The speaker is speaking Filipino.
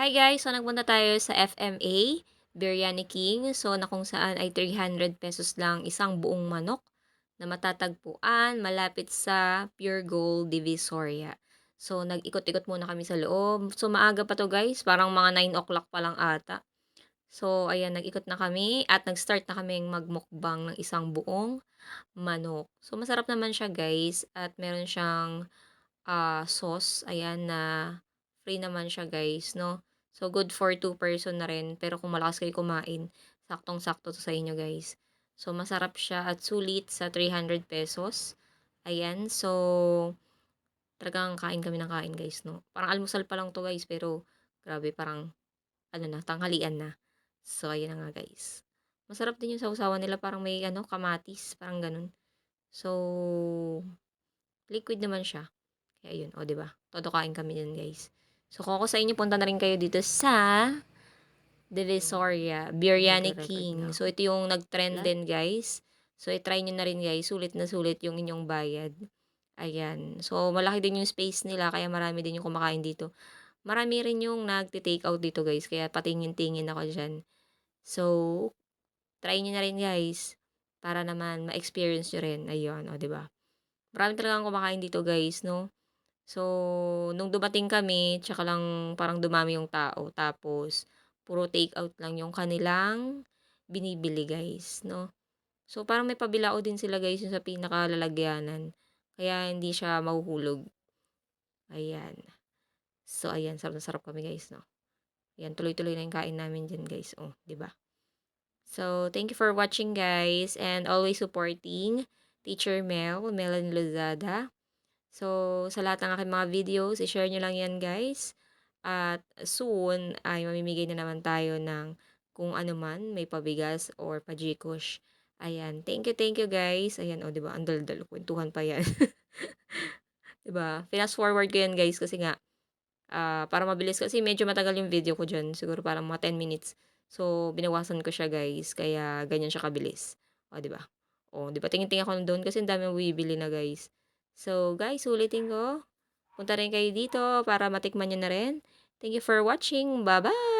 Hi guys! So, nagpunta tayo sa FMA, Biryani King. So, na kung saan ay 300 pesos lang isang buong manok na matatagpuan malapit sa Pure Gold Divisoria. So, nag-ikot-ikot muna kami sa loob. So, maaga pa to guys. Parang mga 9 o'clock pa lang ata. So, ayan, nag-ikot na kami at nag-start na kami magmukbang ng isang buong manok. So, masarap naman siya guys at meron siyang ah, sauce. Ayan na free naman siya guys, no? So, good for 2 person na rin. Pero kung malakas kayo kumain, saktong-sakto to sa inyo guys. So, masarap siya at sulit sa 300 pesos. Ayan, so, talagang kain kami ng kain guys, no? Parang almusal pa lang to guys, pero grabe, parang, ano na, tanghalian na. So, ayan na nga guys. Masarap din yung sausawan nila, parang may ano, kamatis, parang ganun. So, liquid naman siya. Kaya yun, o, di ba? Todo kain kami dyan guys. So, kung ako sa inyo, punta na rin kayo dito sa Divisoria, Biryani King. So, ito yung nag-trend din guys. So, i-try nyo na rin guys. Sulit na sulit yung inyong bayad. Ayan. So, malaki din yung space nila, kaya marami din yung kumakain dito. Marami rin yung nagti-take out dito guys, kaya patingin-tingin ako dyan. So, try nyo na rin guys, para naman ma-experience nyo rin. Ayun, o, ba? Marami talagang kumakain dito guys, no? So, nung dumating kami, tsaka lang parang dumami yung tao. Tapos, puro take out lang yung kanilang binibili guys, no? So, parang may pabilao din sila guys yung sa pinakalalagyanan. Kaya hindi siya mahuhulog. Ayan. So, ayan. Sarap na sarap kami guys, no? Ayan, tuloy-tuloy na yung kain namin dyan guys. Oh, di ba? So, thank you for watching guys and always supporting Teacher Mel, Melanie Lozada. So, sa lahat ng aking mga videos, i-share nyo lang yan guys. At soon ay mamimigay na naman tayo ng kung ano man, may pabigas or pa-Gcash. Ayan. Thank you, thank you guys. Ayan, o, oh, di ba? Ang dal-dal. Kwentuhan pa yan. di ba? Fast forward ko yan guys kasi nga, ah, para mabilis kasi medyo matagal yung video ko dyan. Siguro parang mga 10 minutes. So, binawasan ko siya guys. Kaya ganyan siya kabilis. O, di ba? O, di ba? Tingin-tingin ako doon kasi ang dami bibili na guys. So, guys, ulitin ko. Punta rin kayo dito para matikman nyo na rin. Thank you for watching. Bye-bye!